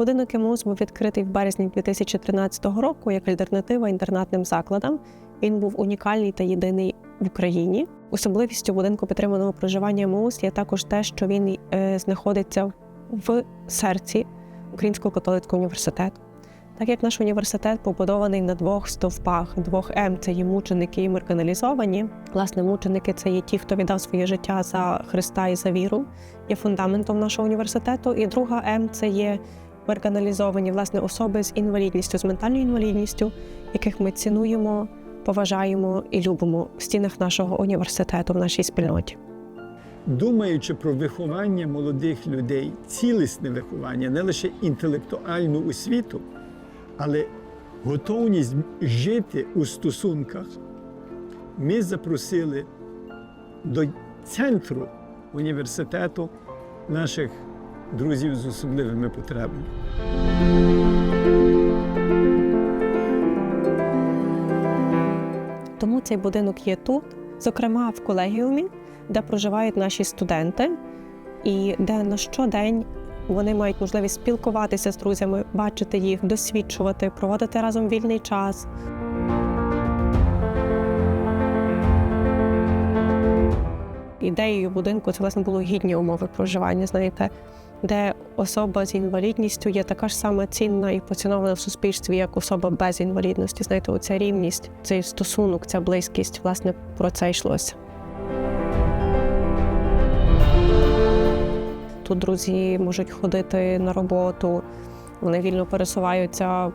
Будинок ЕМУС був відкритий в березні 2013 року як альтернатива інтернатним закладам. Він був унікальний та єдиний в Україні. Особливістю будинку підтриманого проживання МУС є також те, що він е, знаходиться в серці Українського католицького університету. Так як наш університет побудований на двох стовпах, двох М це є мученики і маргіналізовані. Власне, мученики це є ті, хто віддав своє життя за Христа і за віру, є фундаментом нашого університету. І друга М це є маргіналізовані власне особи з інвалідністю, з ментальною інвалідністю, яких ми цінуємо, поважаємо і любимо в стінах нашого університету в нашій спільноті. Думаючи про виховання молодих людей, цілісне виховання, не лише інтелектуальну освіту, але готовність жити у стосунках, ми запросили до центру університету наших друзів з особливими потребами. Тому цей будинок є тут, зокрема в колегіумі, де проживають наші студенти, і де на щодень вони мають можливість спілкуватися з друзями, бачити їх, досвідчувати, проводити разом вільний час. Ідеєю будинку це власне було гідні умови проживання, знаєте, де особа з інвалідністю є така ж сама цінна і поцінована в суспільстві, як особа без інвалідності. Знаєте, оця рівність, цей стосунок, ця близькість, власне, про це йшлося. Тут друзі можуть ходити на роботу, вони вільно пересуваються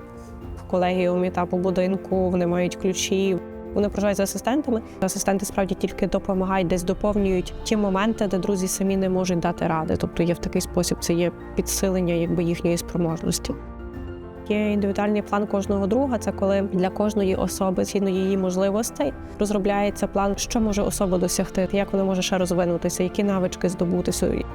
в колегіумі та по будинку, вони мають ключі. Вони проживають з асистентами. Асистенти справді тільки допомагають, десь доповнюють ті моменти, де друзі самі не можуть дати ради. Тобто є в такий спосіб, це є підсилення якби їхньої спроможності. Є індивідуальний план кожного друга. Це коли для кожної особи, згідно її можливостей, розробляється план, що може особа досягти, як вона може ще розвинутися, які навички здобути собі.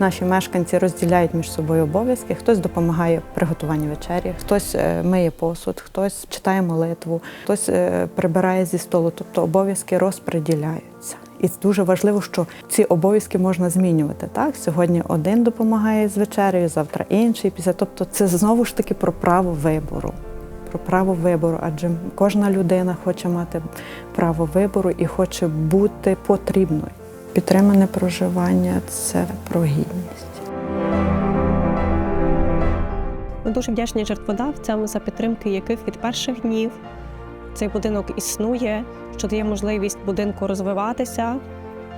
Наші мешканці розділяють між собою обов'язки. Хтось допомагає приготуванні вечері, хтось е, миє посуд, хтось читає молитву, хтось е, прибирає зі столу. Тобто обов'язки розподіляються. І дуже важливо, що ці обов'язки можна змінювати. Так, сьогодні один допомагає з вечерею, завтра інший. Після тобто, це знову ж таки про право вибору. Про право вибору, адже кожна людина хоче мати право вибору і хоче бути потрібною. Підтримане проживання це про гідність. Ми дуже вдячні жертводавцям за підтримки, яких від перших днів цей будинок існує, що дає можливість будинку розвиватися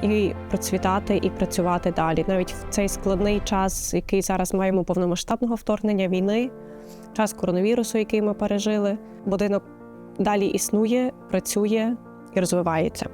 і процвітати і працювати далі. Навіть в цей складний час, який зараз маємо повномасштабного вторгнення війни, час коронавірусу, який ми пережили, будинок далі існує, працює і розвивається.